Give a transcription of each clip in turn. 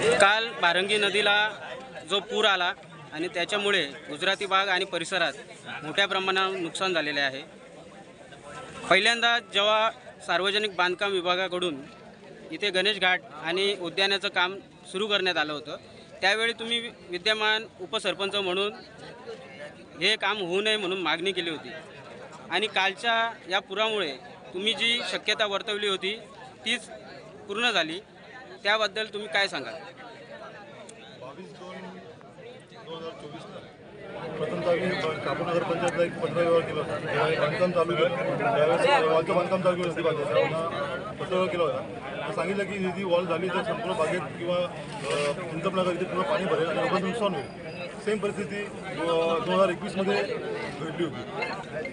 काल बारंगी नदीला जो पूर आला आणि त्याच्यामुळे गुजराती भाग आणि परिसरात मोठ्या प्रमाणावर नुकसान झालेले आहे. पहिल्यांदा जेव्हा सार्वजनिक बांधकाम विभागाकडून इथे गणेश घाट आणि उद्यानाचं काम सुरू करण्यात आलं होतं त्यावेळी तुम्ही विद्यमान उपसरपंच म्हणून हे काम होऊ नये म्हणून मागणी केली होती. आणि कालच्या या पुरामुळे तुम्ही जी शक्यता वर्तवली होती तीच पूर्ण झाली. त्याबद्दल तुम्ही काय सांगाल? बावीस दोन दोन हजार चोवीस कापूर नगर पंचायतला एक पत्र व्यवहार केला होता. हे बांधकाम चालू केलं. त्यावेळेस वॉलचं बांधकाम चालू केलं होतं. बाजूला तेव्हा पत्र व्यवहार केला होता. सांगितलं की ही जी वॉल झाली तर संपूर्ण बागेत किंवा चिंतपनगर इथे पूर्ण पाणी भरेल आणि लोकांचं नुकसान होईल. सेम परिस्थिती दोन हजार एकवीसमध्ये घडली होती.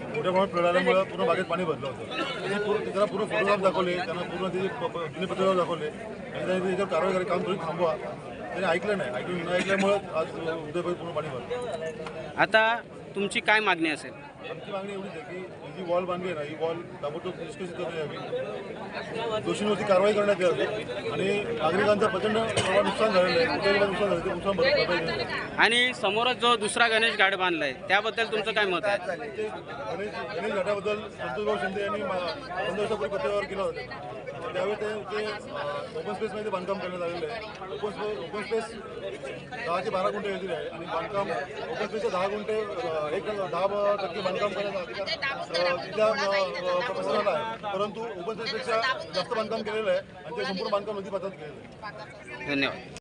मोठ्या प्रमाणात प्रळाल्यामुळे पूर्ण बागेत पाणी भरलं होतं. त्यांनी पूर्ण त्याला पूर्ण फोटोग्राफ दाखवले. त्यांना पूर्ण प- जुने पत्रव्यवहार दाखवले. आणि त्यांनी त्याच्यावर कारवाई करायला काम थोडी थांबवा. त्यांनी ऐकलं नाही. ऐकलं न ऐकल्यामुळं आज उद्यापर्यंत पूर्ण पाणी भरलं. आता तुमची काय मागणी असेल? आमची मागणी एवढीच आहे की जी वॉल बांधली आहे ना ही वॉल ताबडतोब निष्कर्षित करण्यात यावी. दोषींवरती कारवाई करण्यात यावी. आणि नागरिकांचं प्रचंड नुकसान झालेलं आहे. कुठे नुकसान झालं ते नुकसान भरपाई करण्यात यावी. आणि समोरच जो दुसरा गणेश घाट बांधलाय त्याबद्दल तुमचं काय मत आहे? ते गणेश गणेश घाटाबद्दल संतोषभाऊ शिंदे यांनी मा- पंधरा वर्षापूर्वी पत्रव्यवहार केला होता. त्यावेळी ते ते ओपन स्पेसमध्ये बांधकाम करण्यात आलेलं आहे. ओपन स्पेस ओपन स्पेस दहा ते बारा गुंठे येतील आहे. आणि बांधकाम ओपन स्पेसचे दहा गुंठे अ, एक दहा ब- टक्के बांधकाम अधिकार अ, प्रशासनाला आहे परंतु ओपन स्पेसपेक्षा जास्त बांधकाम केलेलं आहे आणि ते संपूर्ण बांधकाम नदी पात्रात केलेलं आहे. धन्यवाद.